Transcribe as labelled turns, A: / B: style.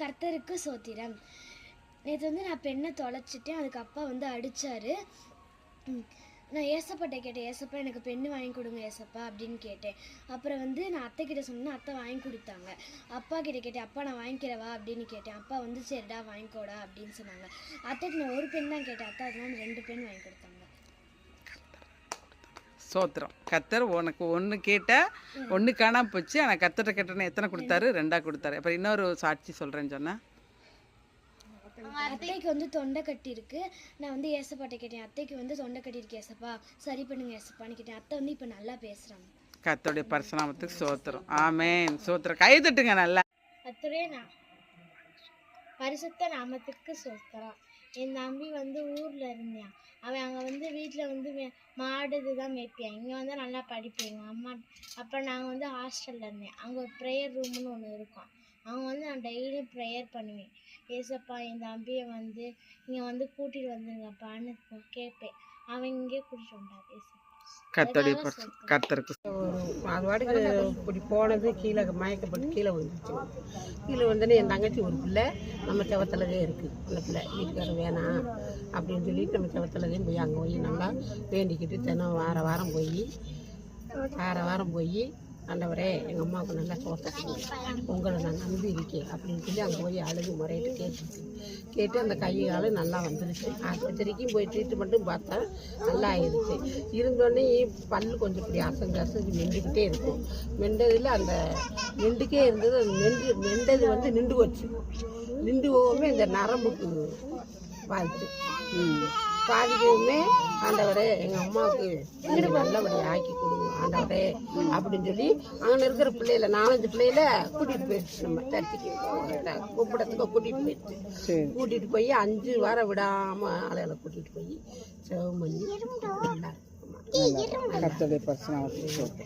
A: கர்த்தருக்கு சோத்திரம். நேற்று வந்து நான் பெண்ணை தொலைச்சிட்டேன். அதுக்கு அப்பா வந்து அடித்தார் நான் ஏசப்பாட்ட கேட்டேன். ஏசப்பா எனக்கு பெண்ணு வாங்கி கொடுங்க ஏசப்பா அப்படின்னு கேட்டேன். அப்புறம் வந்து நான் அத்தை கிட்ட சொன்னேன் அத்தை வாங்கி கொடுத்தாங்க. அப்பா கிட்ட கேட்டேன் அப்பா நான் வாங்கிக்கிறவா? அப்படின்னு கேட்டேன். அப்பா வந்து சரிடா வாங்கிக்கோடா அப்படின்னு சொன்னாங்க. அத்தைக்கு நான் ஒரு பெண் தான் கேட்டேன். அத்தை அதனால ரெண்டு பெண் வாங்கி கொடுத்தாங்க.
B: சோத்திரம். கத்தர் உனக்கு ஒன்று கேட்ட ஒன்று காணாம போச்சு. ஆனால் கத்தர்கிட்ட கேட்டேன்னு எத்தனை கொடுத்தாரு? ரெண்டா கொடுத்தாரு. அப்புறம் இன்னொரு சாட்சி சொல்கிறேன்னு சொன்னேன்
A: அத்தைக்கு வந்து தொண்டை கட்டி இருக்கு. நான் வந்து ஏசப்பாட்ட கேட்டேன் அத்தைக்கு வந்து தொண்டை கட்டி இருக்கு ஏசப்பா. சரி பண்ணுங்க ஏசப்பான்னு கேட்டேன். அத்தை வந்து இப்போ நல்லா பேசுறாங்க.
B: கத்தோடைய பரிசுநாமத்துக்கு சோத்திரம். ஆமேன். சோத்திரம். கை தட்டுங்க நல்லா.
A: கத்துரே நான் பரிசுத்த நாமத்துக்கு சொல்கிறான் என் தம்பி வந்து ஊரில் இருந்தான். அவன் அங்கே வந்து வீட்டில் வந்து மே- மாடு இதுதான் மேய்ப்பியான் இங்கே வந்து நல்லா படிப்பேன். எங்கள் அம்மா அப்போ நாங்கள் வந்து ஹாஸ்டலில் இருந்தேன். அங்கே ஒரு ப்ரேயர் ரூம்னு ஒன்று இருக்கும். அவங்க வந்து நான் டெய்லியும் ப்ரேயர் பண்ணுவேன். ஏசப்பா என் தம்பியை வந்து இங்கே வந்து கூட்டிகிட்டு வந்துருங்கப்பான்னு கேட்பேன். அவன் இங்கே கூட்டிகிட்டு வந்தான் ஏசப்பா.
B: கத்தோடைய பரிசு கத்தருக்கு
C: அது வாட்டுக்கு இப்படி போனது கீழே மயக்கப்பட்டு கீழே விழுந்துச்சு கீழே வந்தோடனே என் தங்கச்சி ஒரு பிள்ளை நம்ம செவத்துலதே இருக்குது அந்த பிள்ளை வீட்டுக்காரர் வேணாம் அப்படின்னு சொல்லிட்டு நம்ம செவத்துலதே போய் அங்கே போய் நல்லா வேண்டிக்கிட்டு தினம் வார வாரம் போய் வார வாரம் போய் ஆண்டவரே எங்கள் அம்மாவுக்கு நல்லா சோத்தம் உங்களை நான் நம்பி இருக்கேன் அப்படின்னு சொல்லி அங்கே போய் அழுது முறையிட்டு கேட்டுச்சு. கேட்டு அந்த கை காலு நல்லா வந்துருச்சு. ஆஸ்பத்திரிக்கும் போய் ட்ரீட்மெண்ட்டும் பார்த்தா நல்லா ஆயிடுச்சு இருந்தோடனே பல்லு கொஞ்சம் இப்படி அசைஞ்சு அசைஞ்சு மெண்டுக்கிட்டே இருக்கும். மெண்டதில் அந்த மெண்டுக்கே இருந்தது. அது மெண்டு மெண்டது வந்து நின்று போச்சு. நின்று போகவே இந்த நரம்புக்கு பாதிச்சு பாதிக்கவுமே ஆண்டவரே எங்கள் அம்மாவுக்கு நல்லபடியாக ஆக்கி கொடுங்க ஆண்டவரே அப்படின்னு சொல்லி அங்கே இருக்கிற பிள்ளைகள நாலஞ்சு பிள்ளைகள கூட்டிகிட்டு போயிடுச்சு நம்ம சர்ச்சைக்கு கூப்பிடத்துக்கு கூட்டிகிட்டு போயிடுச்சு.
B: சரி.
C: கூட்டிகிட்டு போய் அஞ்சு வாரம் விடாமல் ஆளுகளை கூட்டிகிட்டு போய் செவம் பண்ணி நல்லா இருக்குமா
B: கத்தோடைய சோத்திரம்